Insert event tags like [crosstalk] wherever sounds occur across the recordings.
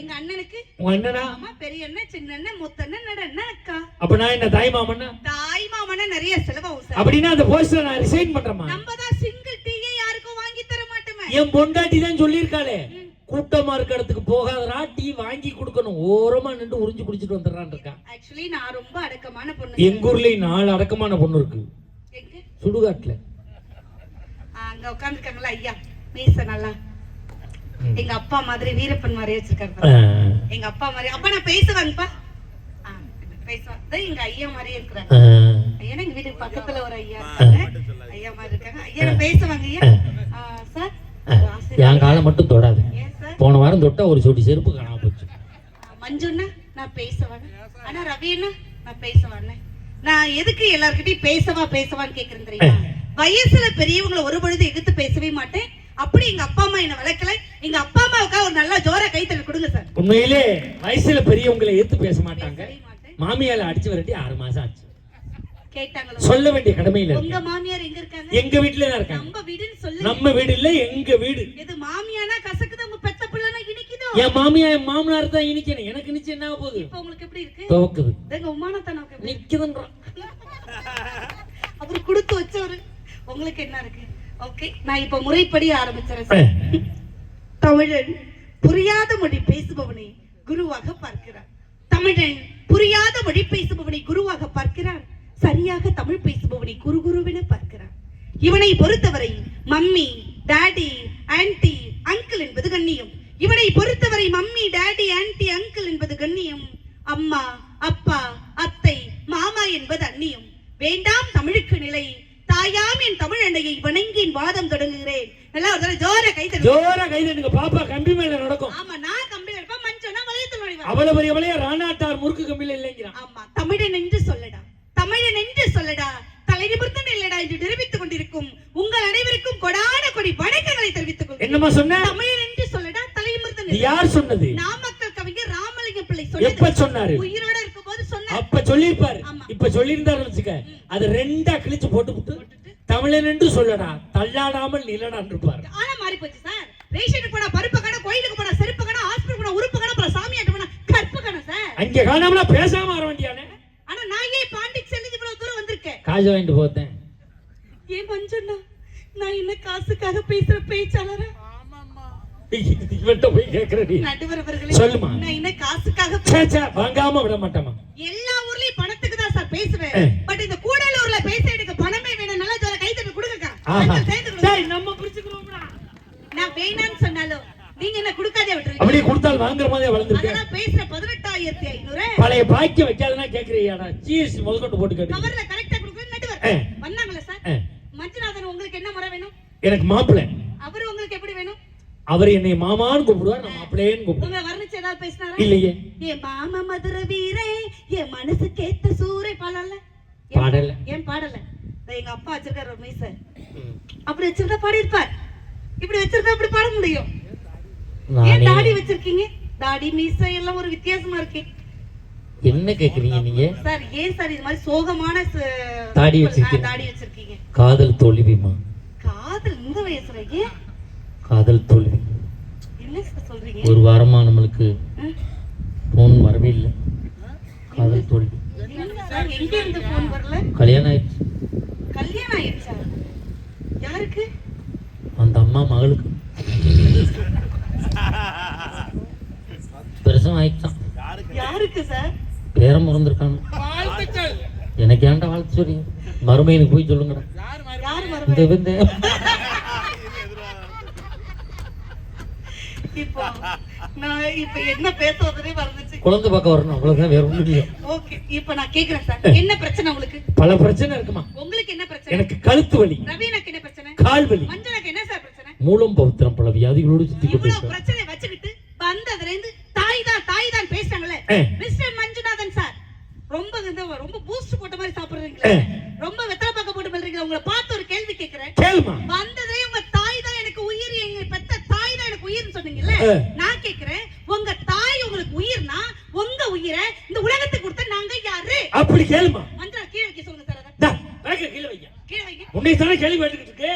எங்க அண்ணனுக்கு? உங்க அண்ணனா? ஆமா பெரிய அண்ணன் சின்ன அண்ணன் முத்த அண்ணன் நட அண்ணன் அக்கா. அப்ப நான் என்ன தாய் மாமனா? நிறைய செலவாகும் சார். அந்த போஸ்டர் நான் ரிசைன் பண்றேமா நம்ம தான் சிங்கிள் டீயே யாருக்கும் வாங்கி தர மாட்டோமே. என் பொண்டாட்டி தான் சொல்லியிருக்காளே. கூட்டமா இருக்க இடத்துக்கு போகாதடா டீ வாங்கி கொடுக்கணும். ஓரமா நின்று உறிஞ்சு குடிச்சிட்டு வந்துடுறான் இருக்கான் ஆக்சுவலி நான் ரொம்ப அடக்கமான பொண்ணு எங்க ஊர்லயும் நாலு அடக்கமான பொண்ணு இருக்கு. சுடுகாட்டுல. அங்க உட்கார்ந்துருக்காங்களா ஐயா? மீச நல்லா. எங்க அப்பா மாதிரி வீரப்பன் மாதிரி வச்சிருக்காரு. எங்க அப்பா மாதிரி. அப்பா நான் பேசுவாங்கப்பா ஆ, பேசுவாங்க எங்க ஐயா மாதிரியே இருக்கிறாங்க. ஐயா எங்க வீட்டுக்கு பக்கத்துல ஒரு ஐயா இருக்காங்க ஐயா மாதிரி இருக்காங்க. ஐயா நான் பேசுவாங்க ஐயா. சார் என் காலை மட்டும் தொடாது. போன வாரம் தொட்டா ஒரு சோடி செருப்பு காணாம போச்சு. மஞ்சுண்ணா நான் பேசவானே ஆனா ரவி அண்ணா நான் பேசவானே நான் எதுக்கு எல்லார்கிட்டயும் பேசவா பேசவான்னு கேக்குறேன் தெரியுமா? வயசுல பெரியவங்களை ஒரு பொழுது எதிர்த்து பேசவே மாட்டேன். அப்படி எங்க அப்பா அம்மா என்ன வளர்க்கல. எங்க அப்பா அம்மாவுக்கா ஒரு நல்ல ஜோர கைத்தறி கொடுங்க சார். உண்மையிலே வயசுல பெரியவங்களை ஏத்து பேச மாட்டாங்க. மாமியால அடிச்சு விரட்டி ஆறு மாசம் ஆச்சு. சொல்ல வேண்டிய கடமையில உங்க மாமியார் எங்க இருக்காங்க? எங்க வீட்டுல தான் இருக்காங்க. நம்ம வீடுன்னு சொல்லு நம்ம வீடு இல்ல எங்க வீடு. இது மாமியானா கசக்குது? உங்க பெத்த பிள்ளைனா இனிக்குதோ? என் மாமியா என் மாமனார் தான் இனிக்கணும். எனக்கு நிச்சயம் என்ன போகுது? இப்ப உங்களுக்கு எப்படி இருக்கு? துவக்குது. எங்க உமானத்தனம் எப்படி நிக்குதுன்றான். அவர் கொடுத்து வச்சவரு. உங்களுக்கு என்ன இருக்கு? நான் இப்ப முறைப்படி ஆரம்பிச்சறேன் சார். தமிழன் புரியாத மொழி பேசுபவனை குருவாக பார்க்கிறார். தமிழன் புரியாத மொழி பேசுபவனை குருவாக பார்க்கிறார். சரியாக தமிழ் பேசுபவனை குரு குருவென பார்க்கிறார். இவனை பொறுத்தவரை மம்மி டாடி ஆன்டி அங்கிள் என்பது கண்ணியம் இவனை பொறுத்தவரை மம்மி டாடி ஆன்டி அங்கிள் என்பது கண்ணியம் அம்மா அப்பா அத்தை மாமா என்பது அந்நியம் வேண்டாம் தமிழுக்கு நிலை தாயாம் என் தமிழ் அன்னையை வணங்கி என் வாதம் தொடங்குகிறேன் நல்லா ஒரு தடவை ஜோர கை தட்டு ஜோரா கைதட்டுங்க பாப்பா கம்பி மேல நடக்கும் ஆமா நான் கம்பியில் எடுப்பேன் மஞ்சனா வளையத்தில் நுழைவேன் அவ்வளவு பெரிய வளைய ராணாட்டார் முறுக்கு கம்பியில இல்லைங்கிறான் ஆமா தமிழன் என்று சொல்லடா தமிழன் என்று சொல்லடா தலை நிமிர்ந்து நில்லடா என்று நிரூபித்துக் கொண்டிருக்கும் உங்கள் அனைவருக்கும் கொடான கொடி வணக்கங்களை தெரிவித்துக் கொள்கிறேன் என்னம்மா சொன்ன தமிழன் என்று சொல்லடா தலை நிமிர்ந்து இது நில்லடா யார் சொன்னது நாமக்கல் கவிஞர் ராமலிங்கம் பிள்ளை எப்ப சொன்னது சொன்னாரு உயிரோட இருக்கும்போது சொன்னார் அப்ப சொல்லிருப்பாரு ஆமா. இப்ப சொல்லியிருந்தாரு வச்சுக்க அது ரெண்டா கிழிச்சு போட்டு விட்டு தமிழன் என்று சொல்லடா தள்ளாடாமல் நிலடான் இருப்பாரு ஆனா மாறி போச்சு சார் ரேஷனுக்கு போனா பருப்பு கடை கோயிலுக்கு போனா செருப்பு கடை ஹாஸ்பிட்டல் போனா உறுப்பு கடை அப்புறம் சாமியாட்ட போனா கற்பு கடை சார் அங்க காணாமலா பேசாம வர வேண்டியானே? ஆனா நான் ஏன் பாண்டிச்சேரி இவ்வளவு தூரம் வந்திருக்கேன்? காசு வாங்கிட்டு போத்தேன். ஏன் மஞ்சுண்ணா நான் என்ன காசுக்காக பேசுற பேச்சாளரா? இவன்ட்ட போய் கேக்குற நீ நடுவர் அவர்களே சொல்லுமா. நான் என்ன காசுக்காக சே, சே, வாங்காம விட மாட்டேமா எல்லா ஊர்லயும் பணத்துக்கு தான் சார் பேசுவேன் ஏ. பட் இந்த கூடலூர்ல பேச எனக்கு பணமே வேணும் நல்லா ஜோர கை தட்டி கொடுங்கக்கா ஆஹா கொஞ்சம் சேர்த்து கொடுங்க. சரி நம்ம பிடிச்சுக்கிறோம்டா நான் வேணாம்னு சொன்னாலும் நீங்க என்ன கொடுக்காதே விட்டுருங்க அப்படியே கொடுத்தால் வாங்குற மாதிரி வளர்ந்துருக்கேன் அதெல்லாம் பேசுற பதினெட்டாயிரத்தி ஐநூறு பாக்கியம் வைக்காதனா கேக்குறியாடா? சீஸ் முதற்கொண்டு போட்டு கேட்டு. கவர்ல கரெக்டா கொடுக்குறது நடுவர் ஏ. வந்தாங்களா சார்? ஏ. மஞ்சுநாதன் உங்களுக்கு என்ன முறை வேணும்? எனக்கு மாப்பிள்ளை. அவர் உங்களுக்கு எப்படி வேணும்? அவர் என்னை மாமான்னு கூப்பிடுவார் நான் மாப்பிள்ளையேன்னு கூப்பிடுவேன். வர்ணிச்சு ஏதாவது பேசினாரா? இல்லையே. என் மாமா மதுர வீரே என் மனசு கேத்த சூரை பாடல. பாடல. ஏன் பாடல? எங்க அப்பா வச்சிருக்காரு ஒரு மீச. அப்படி வச்சிருந்தா பாடி இருப்பார் இப்படி வச்சிருந்தா அப்படி பாட முடியும். ஏன் தாடி வச்சிருக்கீங்க? தாடி மீச எல்லாம் ஒரு வித்தியாசமா இருக்கு. என்ன கேக்குறீங்க நீங்க? சார் ஏன் சார் இது மாதிரி சோகமான தாடி வச்சிருக்கீங்க. தாடி வச்சிருக்கீங்க? காதல் தோல்விமா காதல் இந்த வயசுல ஏன்? காதல் தோல்வி. என்ன சார் சொல்றீங்க? ஒரு வாரமா நம்மளுக்கு? போன் வரவே இல்லை. காதல் தோல்வி. எங்க இருந்து போன் வரல? கல்யாணம் ஆயிடுச்சு. கல்யாணம் ஆயிடுச்சா? யாருக்கு? அந்த அம்மா மகளுக்கு. பெருசும் ஆயிடுச்சான் யாருக்கு சார்? பேரம் மறந்துருக்கானு எனக்கு ஏன்டா வாழ்த்து சொல்றீங்க மறுமையினுக்கு போய் சொல்லுங்கடா. யாரு இந்த வருவாங்க இந்த இப்போ நான் இப்ப என்ன பேசுறதுனே மறந்துச்சு. குழந்தை பார்க்க வரணும். அவ்வளவுதான் வேற ஒண்ணும் இல்லையா. ஓகே இப்போ நான் கேக்குறேன் சார். என்ன பிரச்சனை உங்களுக்கு? பல பிரச்சனை இருக்குமா? உங்களுக்கு என்ன பிரச்சனை? எனக்கு கழுத்து வலி. ரவீனாக்கு என்ன பிரச்சனை? கால் வலி. மஞ்சளுக்கு என்ன சார் பிரச்சனை? மூலம் பௌத்திரம் பல வியாதிகளோடு சுத்தி இவ்வளவு கொண்டு பிரச்சனை வச்சுக்கிட்டு வந்ததுல இருந்து தாய் தான் தாய் தான். மிஸ்டர் மஞ்சுநாதன் சார் ரொம்ப இந்த ரொம்ப பூஸ்ட் போட்ட மாதிரி சாப்பிடுறீங்களே. ரொம்ப வெத்தலை பாக்க போட்டு பண்றீங்க உங்களை பார்த்து ஒரு கேள்வி கேக்குறேன் வந்ததே உங்க தாய் தான் எனக்கு உயிர் எங்க பெத்த தாய் தான் எனக்கு உயிர்னு சொன்னீங்கல்ல. நான் கேக்குறேன் உங்க தாய் உங்களுக்கு உயிர்னா உங்க உயிரை இந்த உலகத்துக்கு கொடுத்த நாங்க யாரு? அப்படி கேளுமா. மஞ்சள் கீழே வைக்க சொல்லுங்க சார் கீழே வைங்க. கீழே வைங்க. உன்னை தானே கேள்வி கேட்டுக்கிட்டு இருக்கு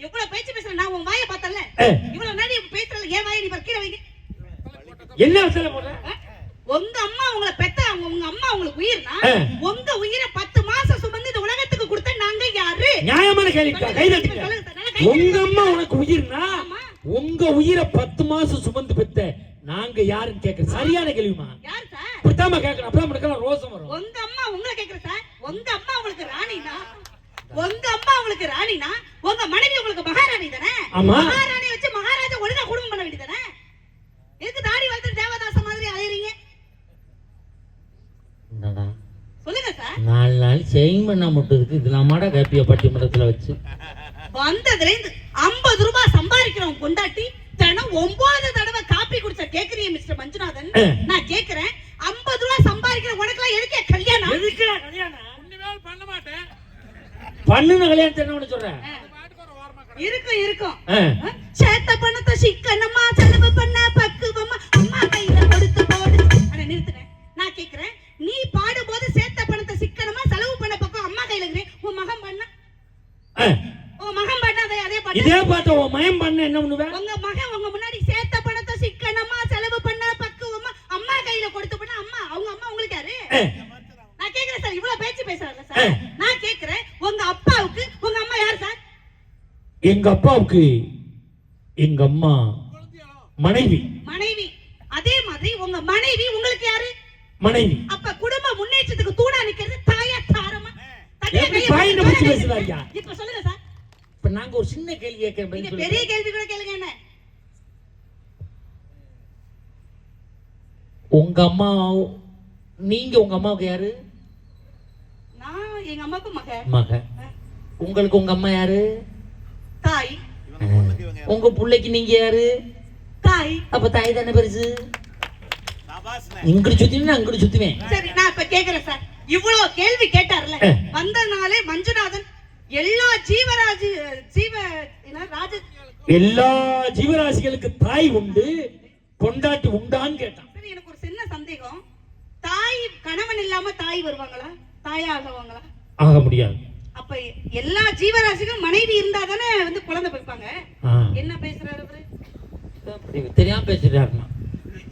எவ்வளவு பேச்சு பேசுறேன் நான் உன் வாயை பார்த்தல. இவ்வளவு நேரம் பேசுறல ஏன் வாயை நீ கீழே வைங்க. என்ன உங்க அம்மா உங்களை பெத்த அவங்க உங்க அம்மா உங்களுக்கு உயிர்னா ஆ. உங்க உயிரை பத்து மாசம் சுமந்து இந்த உலகத்துக்கு கொடுத்த நாங்க யாரு? நியாயமான கேள்வி. கை சொல்லுங்க தட்டுங்க சார், நல்லா கை உங்க தட்டுங்க. அம்மா உனக்கு உயிர்னா ஆமா. உங்க உயிரை பத்து மாசம் சுமந்து பெத்த நாங்க யாருன்னு கேட்க சரியான கேள்விமா அப்பதான் உனக்கு ரோசம் வரும். உங்க அம்மா உங்களை கேக்குற சார் உங்க அம்மா உங்களுக்கு ராணினா? உங்க அம்மா உங்களுக்கு ராணினா? உங்க மனைவி உங்களுக்கு மகாராணி தானே. மகாராணி வச்சு மகாராஜா ஒழுங்கா குடும்பம் பண்ண வேண்டியதானே எதுக்கு தாடி வளர்த்து தேவதாச மாதிரி அலையறீங்க என்னடா சொல்லுங்க சார் நாலு நாள் செயின் பண்ண மட்டும் இருக்கு. இது நம்மாடா கேப்பிய பட்டிமன்றத்துல வச்சு. வந்ததுல இருந்து ஐம்பது ரூபாய் சம்பாதிக்கிறவன் கொண்டாட்டி தினம் ஒன்பது தடவை காப்பி குடிச்ச கேக்குறீங்க மிஸ்டர் மஞ்சுநாதன். நான் கேக்குறேன். ஐம்பது ரூபாய் சம்பாதிக்கிற உனக்கெல்லாம் எதுக்கே கல்யாணம்? எதுக்குடா கல்யாணம்? பண்ணுன கல்யாணத்தை என்ன பண்ண சொல்றேன். இருக்கும் இருக்கும். சேத்த பணத்தை சிக்கனமா செலவு பண்ண இதே பார்த்த உன் மயம் பண்ண என்ன பண்ணுவேன் உங்க மகன் உங்க முன்னாடி சேத்த பணத்தை சிக்கனமா செலவு பண்ண பக்குவமா அம்மா கையில கொடுத்து பண்ண அம்மா அவங்க அம்மா உங்களுக்கு யாரு. நான் கேக்குறேன் சார் இவ்வளவு பேச்சு பேசுறாங்க. சார். நான் கேக்குறேன் உங்க அப்பாவுக்கு உங்க அம்மா யார் சார்? எங்க அப்பாவுக்கு எங்க அம்மா மனைவி. மனைவி. அதே மாதிரி உங்க மனைவி உங்களுக்கு யாரு? மனைவி. அப்ப குடும்ப முன்னேற்றத்துக்கு தூணா நிக்கிறது தாயா தாரமா? எப்படி கையை இப்ப சார் இப்ப நாங்க ஒரு சின்ன கேள்வி பதில் பெரிய. கேள்வி கூட கேளுங்க என்ன? உங்க அம்மா நீங்க உங்க அம்மாவுக்கு யாரு? நான் எங்க அம்மாவுக்கு மக. மக. உங்களுக்கு உங்க அம்மா யாரு? தாய். உங்க புள்ளைக்கு நீங்க யாரு? தாய். அப்ப தாய் தானே பெருசு? இங்கிட்டு சுத்தினா அங்கிட்டு சுத்துவேன். சரி நான் இப்ப கேக்குறேன் சார். இவ்வளவு கேள்வி கேட்டார்ல. ஆ. வந்தனாலே மஞ்சுநாதன் எல்லா ஜீவராஜி ஜீவ எல்லா ஜீவராசிகளுக்கு தாய் உண்டு பொண்டாட்டி உண்டான்னு கேட்டான். சரி எனக்கு ஒரு சின்ன சந்தேகம். தாய் கணவன் இல்லாம தாய் வருவாங்களா? தாயா ஆகுவாங்களா? ஆக முடியாது. அப்ப எல்லா ஜீவராசிகளும் மனைவி இருந்தா தானே வந்து குழந்தை பிறப்பாங்க. என்ன பேசுறாரு அவரு? தெரியாம பேசிட்டாருமா?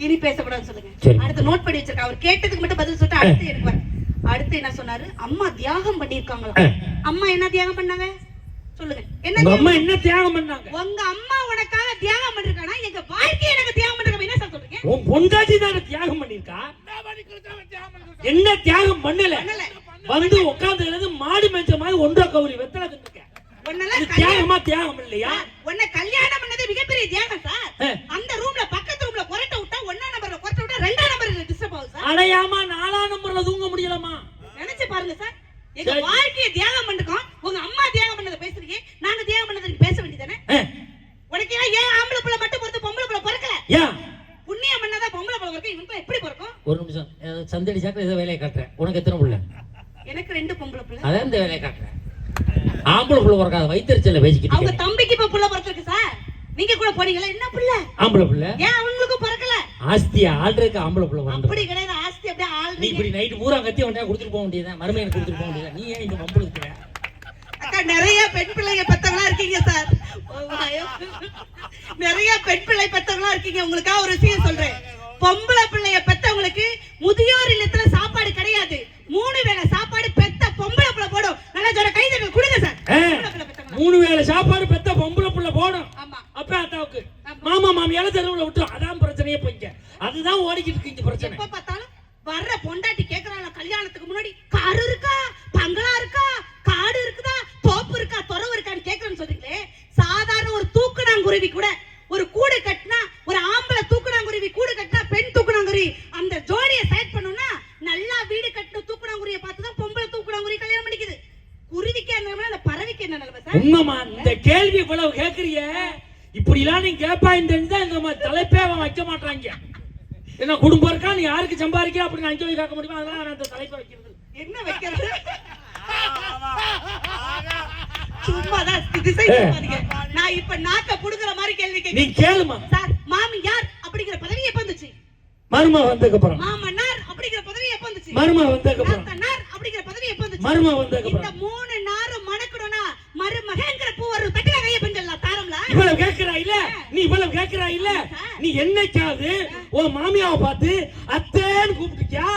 இனி பேசக்கூடாதுன்னு சொல்லுங்க. அடுத்து நோட் பண்ணி வச்சிருக்கேன். அவர் கேட்டதுக்கு மட்டும் பதில் சொல்லிட்டு அடுத்து எடுப்பார் அடுத்து என்ன சொன்னாரு? அம்மா தியாகம் பண்ணிருக்காங்களா. [clears throat] அம்மா என்ன தியாகம் பண்ணாங்க? சொல்லுங்க. என்ன? அம்மா என்ன தியாகம் பண்ணாங்க? உங்க அம்மா உனக்காக தியாகம் பண்ணிருக்கானா? எங்க வாழ்க்கையை எனக்கு தியாகம் பண்ணிருக்க என்ன சார் சொல்றீங்க? உன் பொண்டாட்டி தானே தியாகம் பண்ணிருக்கா? என்ன தியாகம் பண்ணல. வந்து உட்கார்ந்து மாடு மேய்ச்ச மாதிரி ஒன்றா கௌரி வெத்தலை தின்னுக்க தியாகமா தியாகம் இல்லையா? உன்னை கல்யாணம் பண்ணது மிகப்பெரிய தியாகம் சார். அந்த ரூம்ல பக்கத்து ரூம்ல குரட்ட விட்டா ஒன்னா நம்பர்ல குரட்ட விட்டா ரெண்டாம் நம்பர்ல டிஸ்டர்ப் ஆகுது சார். அடையாம நாலாம் நம்பர்ல தூங்க முடியலமா? நினைச்சு பாருங்க சார். எங்க. வாழ்க்கையை தியாகம் பண்ணிருக்கோம் உங்க அம்மா தியாகம் பண்ணதை பேசுறீங்க நாங்க தியாகம் பண்ணதை பேச வேண்டியதானே உனக்கு ஏன் ஆம்பளை பிள்ளை மட்டும் பொறுத்து பொம்பளை பிள்ளை பிறக்கல? ஏன் புண்ணியம் பண்ணாதான் பொம்பளை பிள்ளை பிறக்கும் இவனுக்கு எப்படி பிறக்கும்? ஒரு நிமிஷம். சந்தடி சாக்கில் ஏதோ வேலையை காட்டுறேன். உனக்கு எத்தனை புள்ள? எனக்கு ரெண்டு பொம்பளை பிள்ளை. அதான் இந்த வேலையை காட்டுறேன். ஆம்பளை புள்ள பிறக்காத அவங்க பேசிக்கிட்டு தம்பிக்கு இப்ப புள்ள பிறந்திருக்கு சார். நீங்க கூட போனீங்களா? என்ன பிள்ளை? ஆம்பளை புள்ள. ஏன் அவங்களுக்கும் பிறக்கல? ஆஸ்தியா ஆள்றதுக்கு ஆம்பளை புள்ள பிறந்து அப்படி கிடையாது ஆஸ்தி அப்படியே நீ ஆள் இப்படி நைட்டு பூரா கத்தி வண்டியா கொடுத்துட்டு போக வேண்டியதான் மருமையை கொடுத்துட்டு போக வேண்டியதான் நீ ஏன் இந்த மம்பளம் இருக்கிற அக்கா நிறைய பெண் பிள்ளைங்க பெத்தவங்களா இருக்கீங்க சார். நிறைய பெண் பிள்ளை பெத்தவங்களா இருக்கீங்க. உங்களுக்காக ஒரு விஷயம் சொல்றேன். பொம்பளை பிள்ளைய பெத்தவங்களுக்கு முதியோர் இல்லத்துல சாப்பாடு கிடையாது. மூணு வேளை சாப்பாடு பெத்த பொம்பளை பிள்ளை போடும். நல்லா சொல்ற கை கொடுங்க சார். மூணு வேளை சாப்பாடு பெத்த பொம்பளை புள்ள போடும். அப்ப அத்தாவுக்கு. மாமா மாமியால தெருவுல விட்டுரும் அதான் பிரச்சனையே போய்க்க அதுதான் ஓடிக்கிட்டு இருக்கு பிரச்சனை. எப்ப பார்த்தாலும் வர்ற பொண்டாட்டி கேக்குறாங்க கல்யாணத்துக்கு முன்னாடி? கார் இருக்கா? பங்களா இருக்கா? காடு இருக்குதா? தோப்பு இருக்கா? துறவு இருக்கான்னு கேக்குறேன்னு சொல்றீங்களே. சாதாரண ஒரு தூக்குனாங்குருவி கூட கட்டினா ஒரு ஆம்பளை தூக்குனாங்குருவி கூடு கட்டினா பெண் தூக்குனாங்குருவி அந்த ஜோடியை செலக்ட் பண்ணணும்னா நல்லா வீடு கட்டின தூக்குனாங்குருவியை பார்த்து தான் பொம்பளை தூக்குனாங்குருவி கல்யாணம் பண்ணிக்குது குருவிக்கு என்ன நிலைமை அந்த பறவைக்கு என்ன நிலைமை சார் உண்மைமா இந்த கேள்வி இவ்வளவு கேக்குறிய இப்படி எல்லாம் நீ கேப்பாயின்னு தெரிஞ்சா இந்த தலைப்பே அவன் வைக்க மாட்டாங்க. என்ன குடும்பம் இருக்கா? நீ யாருக்கு சம்பாதிக்கிற? அப்படி நான் அங்கே போய் கேட்க முடியுமா? அதெல்லாம் நான் அந்த தலைப்பை வைக்கிறது. என்ன வைக்கிறது? சும்மாதான் திசை. நான் இப்ப நாக்க புடுங்குற மாதிரி கேள்வி நீ கேளுமா சார் மாமி யார் அப்படிங்கிற பதவி எப்ப வந்துச்சு மருமா வந்ததுக்கு அப்புறம் மாமனார் அப்படிங்கிற பதவி எப்ப வந்துச்சு மருமா வந்ததுக்கு அப்புறம் நாத்தனார் அப்படிங்கிற பதவி எப்ப வந்துச்சு மருமா வந்ததுக்கு இந்த அப்புறம் மூணு நாரும் மணக்கணும்னா மருமகங்கிற பூ ஒரு தட்டில கைய பெஞ்சலாம் தாரம்ல இவ்வளவு கேக்குறா இல்ல நீ இவ்வளவு கேக்குறா இல்ல என்னைக்காவது உன் மாமியாவை பார்த்து அத்தேன்னு கூப்பிட்டுருக்கியா?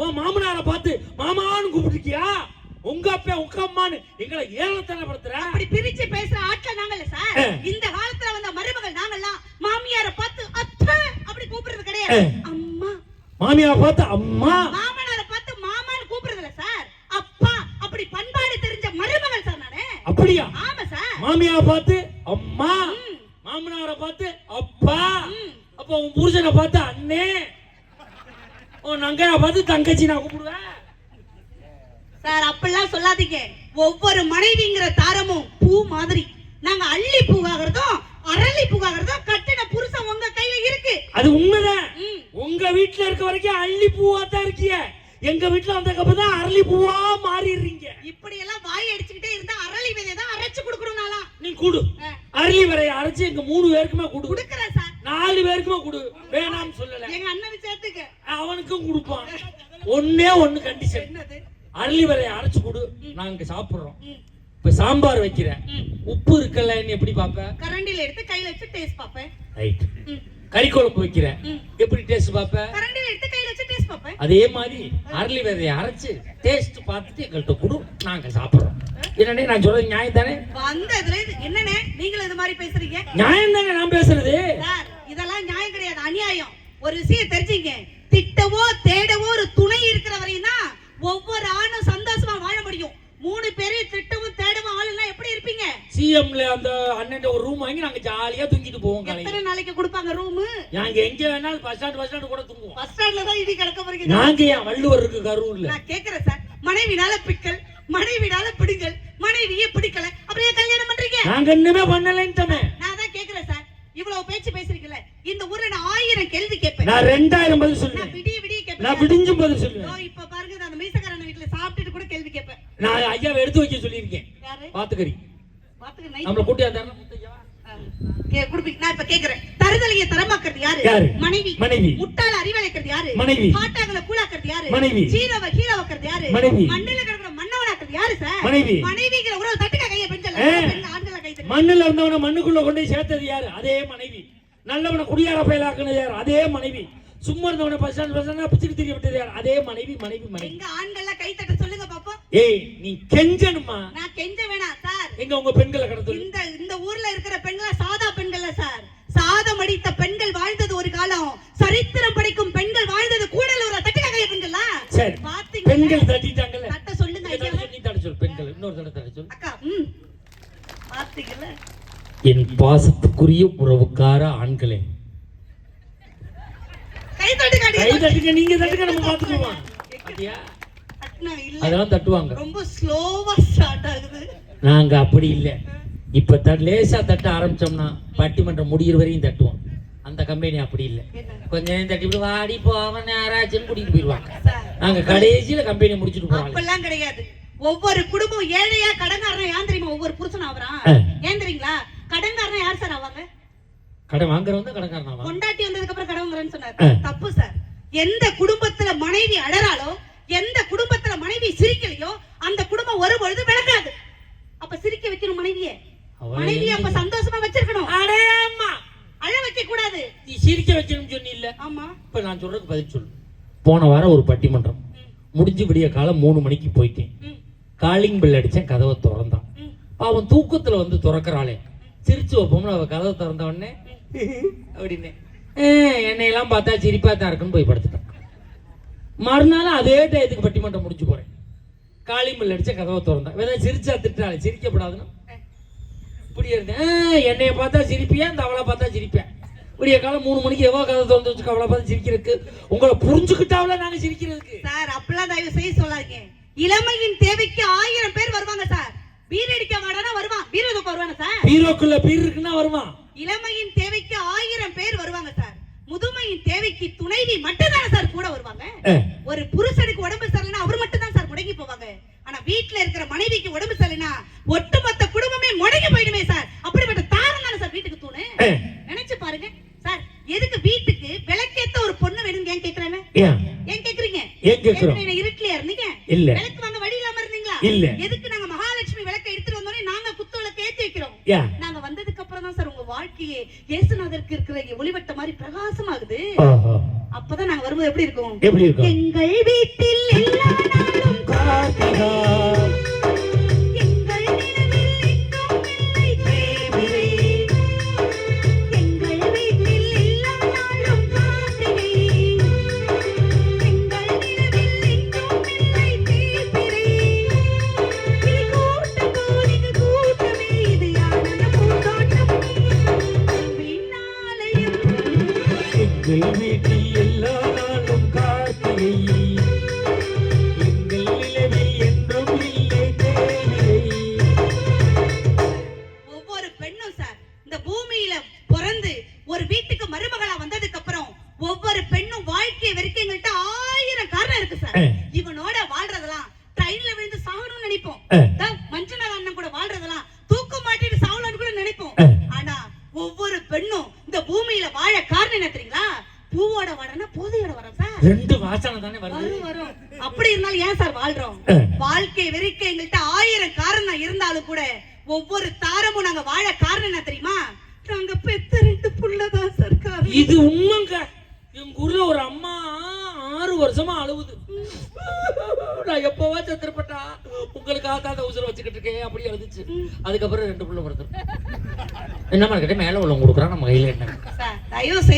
உன் மாமனாரை பார்த்து மாமான்னு கூப்பிட்டுருக்கியா? உங்க அப்பா உங்க அம்மான்னு எங்களை ஏழத்தனை படுத்துற அப்படி பிரிச்சு பேசுற ஆட்கள் நாங்கல்ல சார். இந்த காலத்துல வந்த மருமகள் நாங்கெல்லாம் மாமியார பார்த்து அத்தை! அப்படி கூப்பிடுறது கிடையாது. அம்மா. மாமியாவை பார்த்து அம்மா! மாமனார பார்த்து மாமான்னு கூப்பிடுறது இல்ல சார். அப்பா! அப்படி பண்பாடு தெரிஞ்ச மருமகள் சார் நானு. அப்படியா? ஆமா சார். மாமியாவை பார்த்து அம்மா. மாமனாரை பார்த்து அப்பா. அப்ப உன் புருஷனை பார்த்து அண்ணே உன் நங்கையை பார்த்து தங்கச்சி நான் கூப்பிடுவேன். சார் அப்படிலாம் சொல்லாதீங்க. ஒவ்வொரு மனைவிங்கிற தாரமும் பூ மாதிரி. நாங்க அள்ளி பூவாகிறதும் அரளி பூவாகிறதும் கட்டின புருஷன் உங்க கையில இருக்கு. அது உண்மைதான். உங்க வீட்டுல இருக்க வரைக்கும் அள்ளி பூவா தான் இருக்கிய எங்க வீட்டுல வந்ததுக்கு தான் அரளி பூவா மாறிடுறீங்க. இப்படி எல்லாம் வாய் அடிச்சுக்கிட்டே இருந்தா அரளி விதையை தான் அரைச்சு கொடுக்கணும் நான்லாம். நீ குடு. அரளி வரைய அரைச்சு எங்க மூணு பேருக்குமே குடு. கொடுக்கறேன் சார் நாலு பேருக்குமே குடு. வேணாம்னு சொல்லல. எங்க அண்ணனை சேர்த்துக்க. அவனுக்கும் கொடுப்பான். ஒண்ணே ஒண்ணு கண்டிஷன் அரளி வரைய அரைச்சு கொடு. நாங்க சாப்பிடுறோம். இப்ப சாம்பார் வைக்கிறேன். ம். உப்பு இருக்குல்ல நீ எப்படி பாப்ப கரண்டில எடுத்து கையில வச்சு டேஸ்ட் பாப்பேன் ரைட். கறி குழம்பு வைக்கிறேன். எப்படி டேஸ்ட் பாப்ப கரண்டில எடுத்து கையில வச்சு டேஸ்ட் பாப்பேன் அதே மாதிரி அரளி விதையை அரைச்சு டேஸ்ட் பார்த்துட்டு எங்கள்கிட்ட கொடு. நாங்க சாப்பிடுறோம். என்னன்னே நான் சொல்றது நியாயம் தானே வந்ததுல இது என்னண்ணே நீங்களும் இது மாதிரி பேசுறீங்க? நியாயம் தானே நான் பேசுறது? சார் இதெல்லாம் நியாயம் கிடையாது அநியாயம். ஒரு விஷயம் தெரிஞ்சுங்க. திட்டவோ தேடவோ ஒரு துணை இருக்கிற வரையும் ஒவ்வொரு ஆணும் சந்தோஷமா வாழ முடியும். மூணு பேரையும் திட்டவும் தேடவும் ஆளுன்னா எப்படி இருப்பீங்க? சிஎம்ல அந்த அண்ணன் ஒரு ரூம் வாங்கி நாங்க ஜாலியா தூங்கிட்டு போவோம் எத்தனை நாளைக்கு கொடுப்பாங்க ரூமு நாங்க எங்க வேணாலும் பஸ் ஸ்டாண்ட் பஸ் ஸ்டாண்ட் கூட தூங்குவோம். பஸ் ஸ்டாண்ட்ல தான் இடி கிடக்க போறீங்க. நாங்க ஏன் வள்ளுவர் இருக்கு கரூர்ல? நான் கேக்குறேன் சார். மனைவினால பிக்கல் மனைவினால பிடுங்கல் மனைவியே பிடிக்கல. அப்படியே கல்யாணம் பண்றீங்க? நாங்க இன்னுமே பண்ணலைன்னு நான் தான் கேக்குறேன் சார். இவ்வளவு பேச்சு பேசுறீங்கல்ல இந்த ஊர்ல நான் ஆயிரம் கேள்வி கேட்பேன். நான் ரெண்டாயிரம் பதில் நான் சொல்லுவேன் விடிய விடிய நான் கேட்பேன் விடிஞ்சும் பதில் இதோ சொல்லுவேன் இப்ப பாருங்க நான் அந்த மீசக்காரன் வீட்டுல சாப்பிட்டுட்டு கூட கேள்வி கேட்பேன். நான் ஐயாவை எடுத்து வைக்க சொல்லியிருக்கேன். யாரு? பாத்துக்கறி. பாத்துக்க நம்மள கூட்டி அந்த முத்தையா ஆ. கே- குடுப்பீங்க. நான் இப்ப கேக்குறேன் தருதலையை தரமாக்குறது யாரு யாரு? மனைவி மனைவி. முட்டாள அறிவழைக்கிறது யாரு மனைவி. காட்டாங்கல கூழாக்குறது யாரு மனைவி. சீரவ கீழாக்குறது யாரு மனைவி. மண்ணுல கிடக்குற மண்ணவனாக்குறது யாரு சார் மனைவி. மனைவிங்கிற உறவு தட்டுக்க கைய பெண்கள் ஏ. பெண்கள் ஆண்கள கை தட்டு மண்ணுல இருந்தவன மண்ணுக்குள்ள கொண்டு சேர்த்தது யாரு அதே மனைவி நல்லவனை குடியார பயலாக்குனது யாரு அதே மனைவி சும்மா இருந்தவனை பஸ் ஸ்டாண்ட் பஸ் ஸ்டாண்ட் பிச்சுக்கு தெரிய விட்டது யாரு அதே மனைவி மனைவி மனைவி எங்க ஆண்கள்லாம் கை தட்ட ஏய் நீ கெஞ்சணுமா நான் கெஞ்ச வேணாம் சார். எங்க உங்க பெண்களை கடத்து இந்த இந்த ஊர்ல இருக்கிற பெண்கள் சாதா பெண்கள் சார். சாதம் அடித்த பெண்கள் வாழ்ந்தது ஒரு காலம். சரித்திரம் படிக்கும் பெண்கள் வாழ்ந்தது கூடலூர தட்டுக்க கைய பெண்களா சரி. பெண்கள் தட்டிட்டாங்கல்ல. தட்ட சொல்லுங்க ஐயா. சொல்லி தட்ட சொல்லு பெண்கள். இன்னொரு தடவை தட்ட சொல்லு. அக்கா ம். பாத்தீங்களா? என் பாசத்துக்குரிய உறவுக்கார ஆண்களே. கை தட்டுங்க கை தட்டுங்க நீங்க தட்டுங்க நம்ம பாத்துக்குவோம். அப்படியா அதெல்லாம் தட்டுவாங்க. ரொம்ப ஸ்லோவா ஸ்டார்ட் ஆகுது. நாங்க அப்படி இல்ல. இப்ப த லேசா தட்ட ஆரம்பிச்சோம்னா பட்டிமன்றம் முடியிற வரையும் தட்டுவோம். அந்த கம்பெனி அப்படி இல்ல. கொஞ்ச நேரம் தட்டி வாடி போவன் யாராச்சும் கூட்டிட்டு போயிருவாங்க சார். நாங்க கடைசியில கம்பெனி முடிச்சிட்டு போறோம். அப்பெல்லாம் கிடையாது. ஒவ்வொரு குடும்பம் ஏழையா கடன்காரன் ஏன் தெரியுமா? ஒவ்வொரு புருஷன் ஆவறான் ஆ. ஏன் தெரியுங்களா? கடன்காரன் யார் சார் ஆவாங்க கடை வாங்குறவன் தான் கடைக்காரனாவா பொண்டாட்டி வந்ததுக்கு அப்புறம் கடன் வாங்குறேன்னு சொன்னாரு. தப்பு சார். எந்த குடும்பத்துல மனைவி அழறாளோ எந்த குடும்பத்துல மனைவி சிரிக்கலையோ அந்த குடும்பம் ஒரு பொழுது விளங்காது அப்ப சிரிக்க வைக்கணும் மனைவிய. அவ மனைவிய அப்ப சந்தோஷமா வச்சிருக்கணும். அடே அம்மா. அழ வைக்க கூடாது நீ சிரிக்க வைக்கணும்னு சொன்னி இல்ல ஆமா. இப்ப நான் சொல்றதுக்கு பதில் சொல்லு. போன வாரம் ஒரு பட்டிமன்றம். முடிஞ்சு விடிய காலம் மூணு மணிக்கு போயிட்டேன். காலிங் பில் அடிச்சேன் கதவை திறந்தான். அவன் தூக்கத்துல வந்து திறக்கறாளே சிரிச்சு வைப்போம்னு அவ கதவை திறந்த உடனே அப்படின்னு என்னையெல்லாம் பார்த்தா சிரிப்பா தான் இருக்குன்னு போய் படுத்துட்டான். மறுநாள் அதே டயத்துக்கு பட்டிமன்றம் முடிச்சு போறேன். காலிங் பில் அடிச்ச கதவை திறந்தான் வேணா சிரிச்சா திட்டாளே சிரிக்கப்படாதுன்னு? இப்படி இருந்தேன். "ஆ, என்னைய பார்த்தா சிரிப்பியா? இந்த அவளை பார்த்தா சிரிப்பேன் விடிய காலம் மூணு மணிக்கு எவ்வளோ கதை திறந்து வச்சுக்க அவளை பார்த்து சிரிக்கிறதுக்கு? உங்களை புரிஞ்சுக்கிட்டாவில நாங்க சிரிக்கிறதுக்கு. சார் அப்பெல்லாம் தயவு செய்து சொல்லாதீங்க. இளமையின் தேவைக்கு ஆயிரம் பேர் வருவாங்க சார். பீர் அடிக்க வாடானா வருவான்? பீர் தூக்க வருவாங்க சார்? பீரோக்குள்ள பீர் இருக்குன்னா வருவான். இளமையின் தேவைக்கு ஆயிரம் பேர் வருவாங்க சார். முதுமையின் தேவைக்கு துணைவி மட்டும்தானே சார் கூட வருவாங்க? ஒரு புருஷனுக்கு உடம்பு சரியில்லைன்னா அவர் மட்டும் தான் சார் முடங்கி போவாங்க. ஆனா வீட்ல இருக்கிற மனைவிக்கு உடம்பு சரியில்லைன்னா ஒட்டுமொத்த குடும்பமே முடங்கி போயிடுமே சார். அப்படிப்பட்ட தாரம் தானே சார் வீட்டுக்கு தூணு? நினைச்சு பாருங்க. சார் எதுக்கு வீட்டுக்கு விளக்கேத்த ஒரு பொண்ணு வேணும்னு ஏன் கேக்குறாங்க? ஏன்? கேக்குறீங்க? ஏன் கேக்குறோம்? இருட்டுலயா இருந்தீங்க இல்ல. விளக்கு வாங்க வழி இல்லாம இருந்தீங்களா? இல்ல. எதுக்கு நாங்க மகாலட்சுமி விளக்க எடுத்துட்டு வந்தோடனே நாங்க குத்து விளக்க ஏத்தி வைக்கிறோம்? நாங்க வந்ததுக்கு அப்புறம் தான் சார் வாழ்க்கையே இயேசுநாதருக்கு இருக்கிற ஒளிவட்ட மாதிரி பிரகாசமாகுது. அப்பதான் நாங்க வரும்போது எப்படி இருக்கும்? எங்கள் வீட்டில் எல்லா হ্যাঁ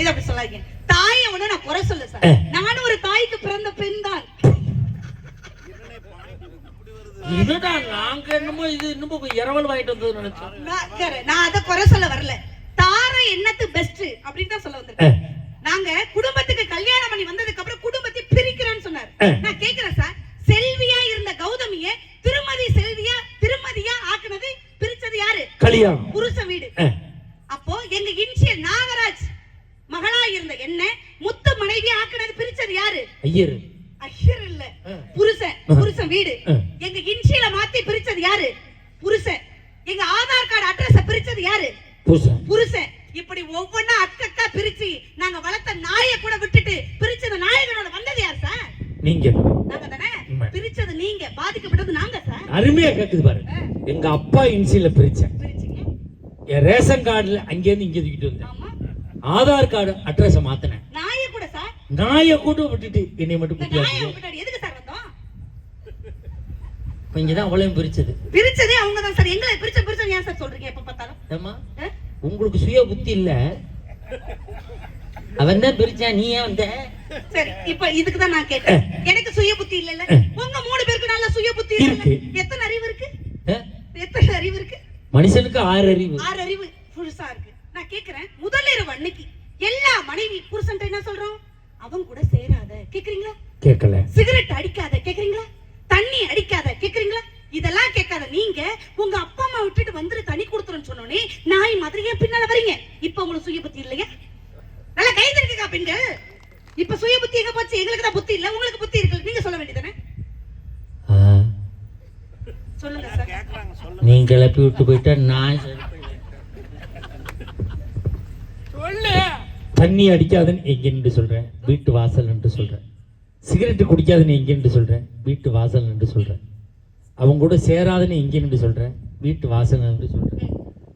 தயவு செய்து அப்படி சொல்லாதீங்க. தாயை ஒண்ணு நான் குறை சொல்ல சார். நானும் ஒரு தாய்க்கு பிறந்த பெண் தான். என்னடா நாங்க என்னமோ இது என்னமோ இரவல் வாங்கிட்டு வந்தது நினைச்சோம் நான் சரி, நான் அதை குறை சொல்ல வரல. தாரை என்னத்து பெஸ்ட் அப்படின்னு தான் சொல்ல வந்திருக்கேன். நாங்க குடும்பத்துக்கு கல்யாணம் பண்ணி வந்ததுக்கு அப்புறம் குடும்பத்தை பிரிக்கிறேன்னு சொன்னார். நான் கேக்குறேன் சார். செல்வியா இருந்த கௌதமிய திருமதி செல்வியா திருமதியா ஆக்குனது பிரிச்சது யாரு? கல்யாணம். புருஷ வீடு. அப்போ எங்க இன்சியல் நாகராஜ் மகளா இருந்த என்ன முத்து மனைவி ஆக்குனது பிரிச்சது யாரு? ஐயர். ஐயர் இல்ல. புருஷன் புருஷன் வீடு. எங்க இன்சியல மாத்தி பிரிச்சது யாரு? புருஷன். எங்க ஆதார் கார்டு அட்ரஸ் பிரிச்சது யாரு? புருஷன். புருஷன். இப்படி ஒவ்வொன்னா அக்கக்கா பிரிச்சு நாங்க வளர்த்த நாயை கூட விட்டுட்டு பிரிச்சது நாயகனோட வந்தது யார் சார்? நீங்க. நாங்க தானே. பிரிச்சது நீங்க. பாதிக்கப்பட்டது நாங்க சார். அருமையா கேக்குது பாரு. எங்க அப்பா இன்சில பிரிச்சேன் என் ரேஷன் கார்டுல அங்கேருந்து இங்க தூக்கிட்டு வந்தேன் ஆதார் கார்டு அட்ரஸ மாத்தினேன். நாயை கூட சார். நாயை கூட விட்டுட்டு என்னை மட்டும் விட்டுட்டு எதுக்கு சார் வந்தோம்? கொஞ்சம் தான் அவளையும் பிரிச்சது. பிரிச்சதே அவங்க தான் சார். எங்களை பிரிச்ச பிரிச்ச ஏன் சார் சொல்றீங்க எப்ப பார்த்தாலும்? ஏம்மா? ஆ? உங்களுக்கு சுய புத்தி இல்ல. அவன் தான் பிரிச்சான் நீ ஏன் வந்த? சரி இப்ப இதுக்கு தான் நான் கேட்டேன். எனக்கு சுய புத்தி இல்ல உங்க மூணு பேருக்கு நல்ல சுய புத்தி இருக்கு. எத்தனை அறிவு இருக்கு? எத்தனை அறிவு இருக்கு? மனுஷனுக்கு ஆறு அறிவு. ஆறு அறிவு. நான் கேக்குறேன் முதல் இரவு அன்னைக்கு எல்லா மனைவி புருஷன்ட்ட என்ன சொல்றோம்? அவன் கூட சேராத. கேக்குறீங்களா? கேட்கல சிகரெட் அடிக்காத. கேக்குறீங்களா? தண்ணி அடிக்காத. கேக்குறீங்களா? இதெல்லாம் கேட்காத. நீங்க உங்க அப்பா அம்மா விட்டுட்டு வந்துரு தண்ணி கொடுத்துருன்னு சொன்னோனே நாய் மாதிரி ஏன் பின்னால வரீங்க. இப்ப உங்களுக்கு சுய புத்தி இல்லையா? நல்லா கை தட்டுக்கா பெண்கள். இப்ப சுய புத்தி எங்க போச்சு? எங்களுக்கு தான் புத்தி இல்ல. உங்களுக்கு புத்தி இருக்கு நீங்க சொல்ல வேண்டியதானே சொல்லுங்க சார். நீ கிளப்பி விட்டு போயிட்டா நான் தண்ணி அடிக்காதுன்னு எங்க நின்று சொல்றேன்? வீட்டு வாசல் நின்று சொல்றேன். சிகரெட் குடிக்காதுன்னு எங்க நின்று சொல்றேன்? வீட்டு வாசல் நின்று சொல்றேன். அவங்க கூட சேராதுன்னு எங்க நின்று சொல்றேன்? வீட்டு வாசல் நின்று சொல்றேன்.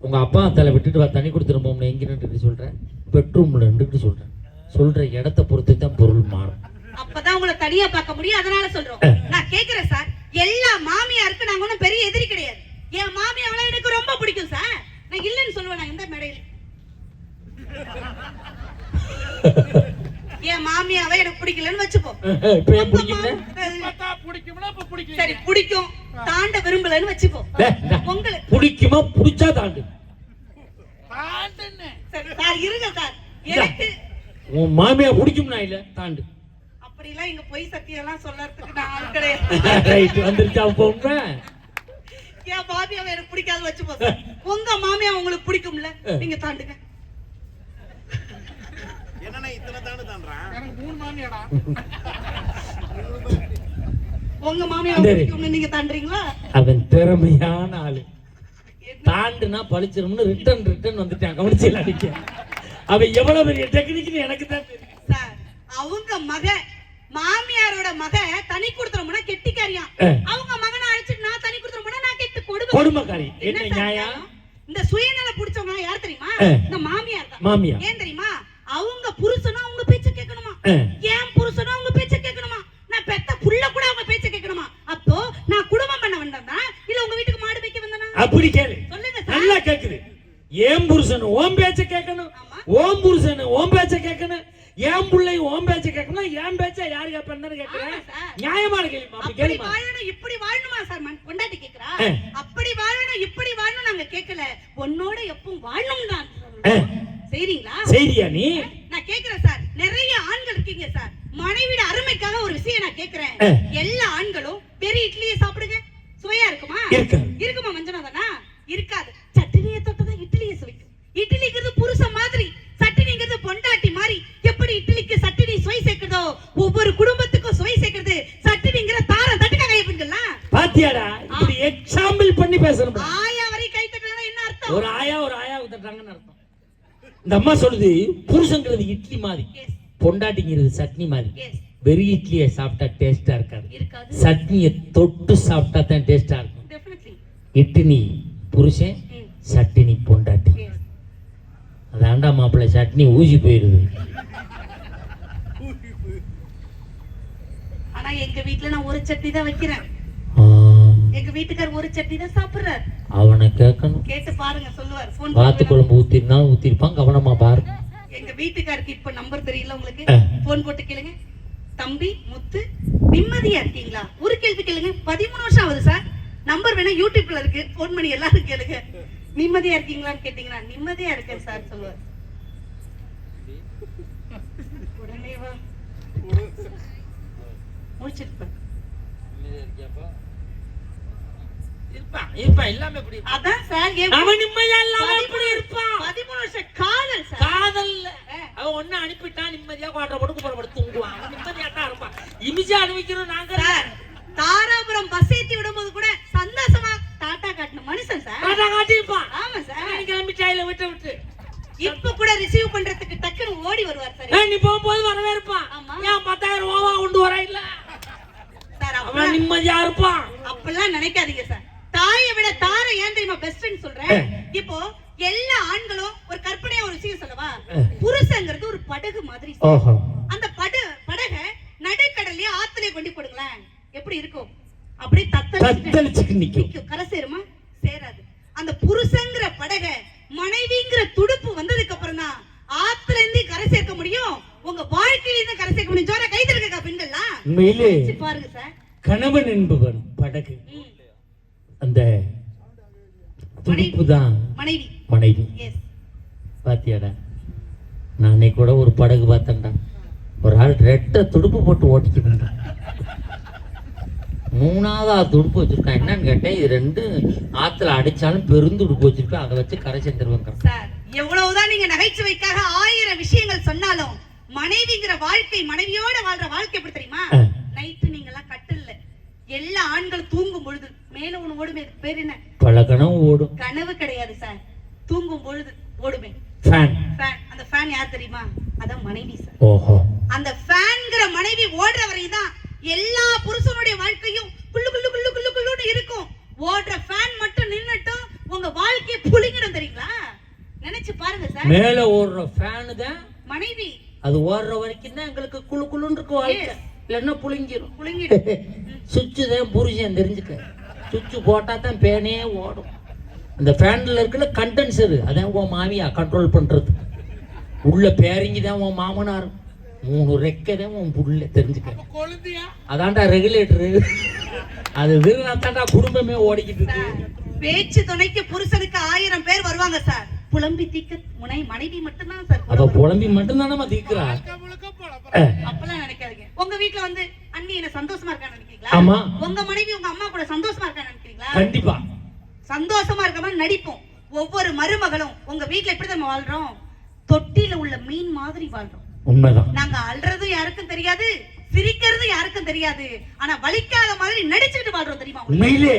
உங்க அப்பா தலை விட்டுட்டு வா தண்ணி கொடுத்துருப்போம்னு எங்க நின்று சொல்றேன்? பெட்ரூம்ல நின்றுட்டு சொல்றேன். சொல்ற இடத்த பொறுத்து தான் பொருள் மாறும். அப்பதான் உங்களை தனியா பார்க்க முடியும். அதனால சொல்றோம். நான் கேக்குறேன் சார். எல்லா மாமியாருக்கு நாங்க ஒண்ணும் பெரிய எதிரி கிடையாது. என் மாமியாவெல்லாம் எனக்கு ரொம்ப பிடிக்கும் சார். நான் இல்லைன்னு சொல்லுவேன் நான் எந்த மேடையில என் மாமியாவை எனக்கு பிடிக்கலன்னு வச்சுப்போம் இப்ப ஏன் பிடிக்கல? சரி பிடிக்கும். தாண்ட விரும்பலன்னு வச்சுப்போம். உங்களுக்கு பிடிக்குமா பிடிச்சா தாண்டு. சரி இருங்க சார். எனக்கு உன் மாமியா பிடிக்கும்னா இல்ல தாண்டு. அப்படிலாம் இங்க பொய் சத்தியம் எல்லாம் சொல்லறதுக்கு நான் ஆள் கிடையாது. வந்துருச்சா உண்மை என் மாமியாவை எனக்கு பிடிக்காது வச்சுப்போம் உங்க மாமியா உங்களுக்கு பிடிக்கும்ல நீங்க தாண்டுங்க. என்னண்ணா இத்தனை தானே தாண்டான் உங்க மாமியா சரி. பிடிக்கும்னு நீங்க தாண்டுறீங்களா? அவன் திறமையான ஆளு. தாண்டுனா பழிச்சிரும்னு ரிட்டர்ன் ரிட்டர்ன் வந்துட்டான். கவனிச்சல அடிக்க. அவன் எவ்வளவு பெரிய டெக்னிக்னு எனக்கு தான் தெரியும். சார் அவங்க மக மாமியாரோட மக தனி கொடுத்துறோம்னா கெட்டிக்காரியா. அவங்க மகனை அழைச்சிட்டு நான் தனி கொடுத்துறோம்னா நான் கெட்டு கொடுமை கொடுமைக்காரி. என்ன நியாயம்? இந்த சுயநல புடிச்சவங்க யார் தெரியுமா. இந்த மாமியார் தான். மாமியார். ஏன் தெரியுமா அவங்க புருஷனும் அவங்க பேச்ச கேட்கணுமா ஆ. [clears throat] ஏன் புருஷனும் அவங்க பேச்ச கேட்கணுமா நான் பெத்த புள்ள கூட அவங்க பேச்ச கேட்கணுமா அப்போ நான் குடும்பம் பண்ண வந்தேனா இல்ல உங்க வீட்டுக்கு மாடு வைக்க வந்தேனா அப்படி கேளு. சொல்லுங்க நல்லா கேக்குது. ஏன் புருஷன் ஓம் பேச்ச கேட்கணும். ஓம் புருஷன் ஓம் பேச்ச கேட்கணும் ஏன் பிள்ளை ஓம் பேச்ச கேட்கணும் ஏன் பேச்ச யாரு கேட்பேன்னு கேட்கிறேன். நியாயமான கேள்வி அப்படி அப்படி கேளுமா வாழணும் இப்படி வாழணுமா சார் மன்- பொண்டாட்டி கேக்குறா ஆ. அப்படி வாழணும் இப்படி வாழணும் நாங்க கேட்கல உன்னோட எப்பவும் வாழணும் தான் ஆ. சரிங்களா செய்தியா நீ நான் கேக்குறேன் சார் நிறைய ஆண்கள் இருக்கீங்க சார் மனைவியோட அருமைக்காக ஒரு விஷயம் நான் கேக்குறேன் ஆ. எல்லா ஆண்களும் பெரிய இட்லியை சாப்பிடுங்க சுவையா இருக்குமா இருக்காது. இருக்குமா மஞ்சனாதானா இருக்காது சட்னியை தொட்டதான் இட்லியை சுவைக்கும் இட்லிங்கிறது புருஷன் மாதிரி சட்னிங்கிறது பொண்டாட்டி மாதிரி எப்படி இட்லிக்கு சட்னி சுவை சேர்க்கிறதோ ஒவ்வொரு குடும்பத்துக்கும் சுவை சேர்க்கிறது சட்னிங்கிற தார தட்டுக்க கைப்பெண்கள்லாம் பாத்தியாடா இப்படி எக்ஸாம்பிள் பண்ணி பேசணும் ஆயா வரை கை தட்டுனா என்ன அர்த்தம்? ஒரு ஆயா ஒரு ஆயா தட்டாங்கன்னு அர்த்தம். இந்த அம்மா சொல்லுது புருஷங்கிறது இட்லி மாதிரி பொண்டாட்டிங்கிறது சட்னி மாதிரி. வெறும் இட்லியை சாப்பிட்டா டேஸ்டா இருக்காது. சட்னியை தொட்டு சாப்பிட்டா தான் டேஸ்டா இருக்கும். இட்லி புருஷன் சட்டினி பொண்டாட்டி. அதாண்டா மாப்பிள்ளை சட்னி ஊசி போயிருது ஆனா எங்க வீட்ல நான் ஒரு சட்னி தான் வைக்கிறேன். எங்க வீட்டுக்கார் ஒரு சட்னி தான் சாப்பிடுறாரு. அவனை கேட்கணும். கேட்டு பாருங்க சொல்லுவார். போன் வாத்து குழம்பு ஊத்திருந்தாலும் ஊத்திருப்பான் கவனமா பாரு. எங்க வீட்டுக்காருக்கு இப்ப நம்பர் தெரியல உங்களுக்கு. போன் போட்டு கேளுங்க. தம்பி முத்து நிம்மதியா இருக்கீங்களா? ஒரு கேள்வி கேளுங்க. பதிமூணு வருஷம் ஆகுது சார். நம்பர் வேணா யூடியூப்ல இருக்கு. போன் பண்ணி எல்லாரும் கேளுங்க. நிம்மதியா இருக்கீங்களான்னு கேட்டீங்கன்னா நிம்மதியா இருக்கேன் சார் சொல்லுவார். உடனே வா. [laughs] முடிச்சிருப்பேன். இருப்பான் இருப்பான் அதான் சார் அவன் நிம்மதியா இல்லாம எப்படி இருப்பான். பதிமூணு வருஷம் காதல் காதல்ல. அவன் ஒண்ணு அனுப்பிட்டான் நிம்மதியா குவாட்டை போட்டு புறப்பட்டு தூங்குவான். அவன் நிம்மதியா தான் இருப்பான். இமிஜா அனுபவிக்கிறோம் நாங்க தாராபுரம் பஸ் ஏத்தி விடும்போது கூட சந்தோஷமா டாட்டா காட்டின மனுஷன் சார். காட்டா காட்டியிருப்பான். ஆமா சார். கிளம்பிட்டாயில விட்டு விட்டு. இப்ப கூட ரிசீவ் பண்றதுக்கு டக்குன்னு ஓடி வருவார் சார். நீ போகும்போது வரவே இருப்பான். ஏன் பத்தாயிரம் ரூபாவா கொண்டு வர இல்ல? சார் அவன் நிம்மதியா இருப்பான். அப்பெல்லாம் நினைக்காதீங்க சார். தாயை விட தாரை ஏன் தெரியுமா பெஸ்ட்னு சொல்றேன்? இப்போ எல்லா ஆண்களும் ஒரு கற்பனையா ஒரு விஷயம் சொல்லவா? புருஷங்கிறது ஒரு படகு மாதிரி. அந்த படு படக நடுக்கடல்லயே ஆத்துலயே கொண்டு போடுங்களேன். எப்படி இருக்கும்? அப்படியே நிக்கும். நிக்கும். கரை சேருமா? சேராது. அந்த புருஷங்கிற படக மனைவிங்கிற துடுப்பு வந்ததுக்கு அப்புறம் தான் ஆத்துல இருந்து கரை சேர்க்க முடியும். உங்க வாழ்க்கையில இருந்து கரை சேர்க்க முடியும். ஜோர கை தருக்கா பெண்கள்லாம் பாருங்க சார். கணவன் என்பவன் படகு. அந்த துடிப்பு தான் மனைவி. பாத்தியாடா? நானே கூட ஒரு படகு பார்த்தேன்டா. ஒரு ஆள் ரெட்டை துடுப்பு போட்டு ஓட்டிக்கிட்டு மூணாவதா துடுப்பு வச்சிருக்கான். என்னன்னு கேட்டேன் இது ரெண்டு ஆத்துல அடிச்சாலும் பெருந்துடுப்பு வச்சிருக்கேன் அதை வச்சு கரை சேர்ந்துருவாங்க சார் எவ்வளவுதான் நீங்க நகைச்சுவைக்காக ஆயிரம் விஷயங்கள் சொன்னாலும் மனைவிங்கிற வாழ்க்கை மனைவியோட வாழ்ற வாழ்க்கை எப்படி தெரியுமா. நைட்டு நீங்க எல்லாம் கட்டில்ல. எல்லா ஆண்கள் தூங்கும் பொழுது மேல ஒண்ணு ஓடுமே பேர் என்ன? பல கனவு ஓடும். கனவு கிடையாது சார் தூங்கும் பொழுது ஓடுமே. ஃபேன் ஃபேன் அந்த ஃபேன் யார் தெரியுமா? அதான் மனைவி சார் ஓஹோ. அந்த ஃபேன்ங்கிற மனைவி ஓடுற வரையும் தான் எல்லா புருஷனுடைய வாழ்க்கையும் குள்ளு குள்ளு குள்ளு குள்ளு குள்ளுன்னு இருக்கும். ஓடுற ஃபேன் மட்டும் நின்னுட்டும் உங்க வாழ்க்கையை புளிங்கிடும் தெரியுங்களா? நினைச்சு பாருங்க சார் மேல ஓடுற ஃபேனு தான் மனைவி. அது ஓடுற வரைக்கும் தான் எங்களுக்கு குளு குளுன்னு இருக்கு வாழ்க்கை. இல்லைன்னா புளிங்கிரும் புளிங்கிடும் [laughs] சுவிட்சு தான் புருஷன் தெரிஞ்சுக்க. சுவிட்சு போட்டா தான் பேனே ஓடும். அந்த ஃபேனில் இருக்கிற கண்டென்சரு அதான் உன் மாமியா கண்ட்ரோல் பண்றது. உள்ள பேரிங்கி தான் உன் மாமனார். மூணு ரெக்கை தான் உன் புள்ள தெரிஞ்சுக்க. அதான்டா ரெகுலேட்டரு அது விருந்தாத்தாண்டா குடும்பமே ஓடிக்கிட்டு இருக்கு. பேச்சு துணைக்கு புருஷனுக்கு ஆயிரம் பேர் வருவாங்க சார். புலம்பி தீக்க முனை மனைவி மட்டும்தான் சார் அவ புலம்பி மட்டும்தானே நம்ம தீக்குறா அப்பெல்லாம் நினைக்காதீங்க. உங்க வீட்ல வந்து அண்ணி என்ன சந்தோஷமா இருக்கான்னு நினைக்கிறீங்களா? ஆமா. உங்க மனைவி உங்க அம்மா கூட சந்தோஷமா இருக்கான்னு நினைக்கிறீங்களா? கண்டிப்பா. சந்தோஷமா இருக்க மாதிரி நடிப்போம். ஒவ்வொரு மருமகளும் உங்க வீட்ல எப்படி நம்ம வாழ்றோம்? தொட்டில உள்ள மீன் மாதிரி வாழ்றோம். உண்மைதான். நாங்க அல்றதும் யாருக்கும் தெரியாது சிரிக்கிறது யாருக்கும் தெரியாது. ஆனா வலிக்காத மாதிரி நடிச்சுக்கிட்டு வாழ்றோம் தெரியுமா? உண்மையிலே.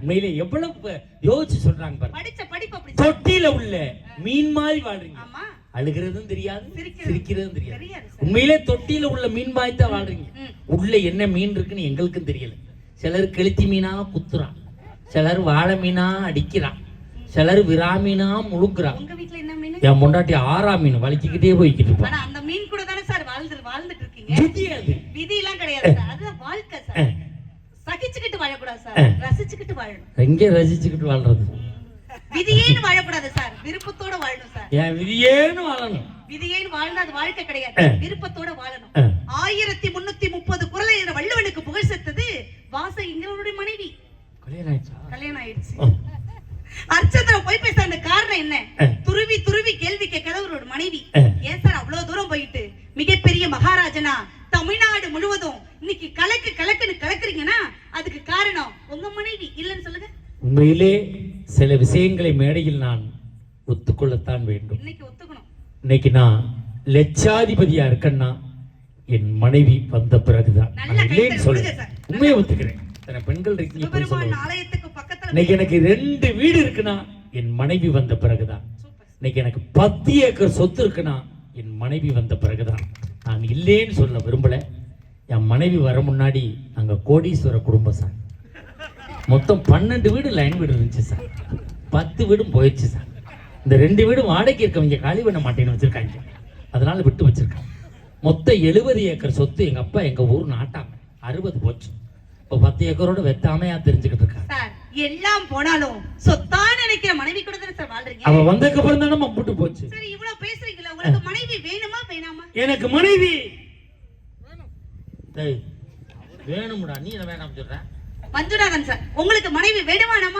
உண்மையிலே எவ்வளவு யோசிச்சு சொல்றாங்க படிச்ச படிப்பு அப்படி தொட்டியில உள்ள மீன் மாதிரி வாழ்றீங்க. ஆமா. அழுகிறதும் தெரியாது சிரிக்கிறது. சிரிக்கிறதும் தெரியாது. உண்மையிலே தொட்டியில உள்ள மீன் தான் வாழ்றீங்க. உள்ள என்ன மீன் இருக்குன்னு எங்களுக்கும் தெரியல. சிலர் கெளுத்தி மீனா குத்துறான். சிலர் வாழை மீனா அடிக்கிறான். சிலர் என்ன மீன்? என் பொண்டாட்டி ஆறாம் மீன் வலிச்சுக்கிட்டே போய்கிட்டு இருப்பான் அந்த மீன் கூட தானே சார் வாழ்ந்து வாழ்ந்துட்டு இருக்கீங்க விதி அது. விதி எல்லாம் கிடையாது அதுதான் வாழ்க்கை சார். சகிச்சுக்கிட்டு வாழக்கூடாது சார். ரசிச்சுக்கிட்டு வாழணும். எங்க ரசிச்சுக்கிட்டு வாழ்றது? விதியேன்னு வாழக்கூடாது சார். விருப்பத்தோட வாழணும் சார். என் விதியேன்னு வாழணும்? விதியேன்னு வாழ்ந்தா அது வாழ்க்கை கிடையாது. விருப்பத்தோட வாழணும். ஆயிரத்தி முன்னூத்தி முப்பது குரலை வள்ளுவனுக்கு புகழ் சேர்த்தது வாசகிங்களுடைய மனைவி. கல்யாணம் ஆயிடுச்சா அர்ச்சந்திரம் போய் பேச அந்த காரணம் என்ன. துருவி துருவி கேள்வி கேட்கிறவரோட மனைவி. ஏன் சார் அவ்வளவு தூரம் போயிட்டு? மிகப்பெரிய மகாராஜனா தமிழ்நாடு முழுவதும் இன்னைக்கு கலக்கு கலக்குன்னு கலக்குறீங்கன்னா அதுக்கு காரணம் உங்க மனைவி. இல்லைன்னு சொல்லுங்க. உண்மையிலே சில விஷயங்களை மேடையில் நான் ஒத்துக்கொள்ளத்தான் வேண்டும். இன்னைக்கு நான் லட்சாதிபதியா இருக்கேன்னா என் மனைவி வந்த பிறகுதான். இல்லைன்னு சொல்ல. உண்மையை ஒத்துக்கிறேன். பெண்கள் இன்னைக்கு எனக்கு ரெண்டு வீடு இருக்குன்னா என் மனைவி வந்த பிறகுதான். இன்னைக்கு எனக்கு பத்து ஏக்கர் சொத்து இருக்குன்னா என் மனைவி வந்த பிறகுதான். நான் இல்லேன்னு சொல்ல விரும்பல. என் மனைவி வர முன்னாடி நாங்க கோடீஸ்வர குடும்பம் சார். மொத்தம் பன்னெண்டு வீடு லைன் வீடு இருந்துச்சு சார் பத்து வீடும் போயிடுச்சு சார் இந்த ரெண்டு வீடும் வாடகைக்கு இருக்கவங்க காலி பண்ண மாட்டேன்னு வச்சிருக்காங்க. அதனால விட்டு வச்சிருக்காங்க. மொத்தம் எழுபது ஏக்கர் சொத்து எங்க அப்பா எங்க ஊர் நாட்டாங்க அறுபது போச்சு. இப்போ பத்து ஏக்கரோட வெத்தாமையா தெரிஞ்சுக்கிட்டு இருக்காங்க. சார் எல்லாம் போனாலும் சொத்தா நினைக்கிற மனைவி கூட தானே சார் வாழ்றீங்க? அவ வந்ததுக்கு அப்புறம் தானே மம்புட்டு போச்சு. சரி இவ்வளவு பேசுறீங்களா உங்களுக்கு மனைவி வேணுமா வேணாமா? எனக்கு மனைவி! டேய், வேணும்டா. நீ வேணாம் சொல்ற? மஞ்சுநாதன் சார். உங்களுக்கு மனைவி வேணுமானமா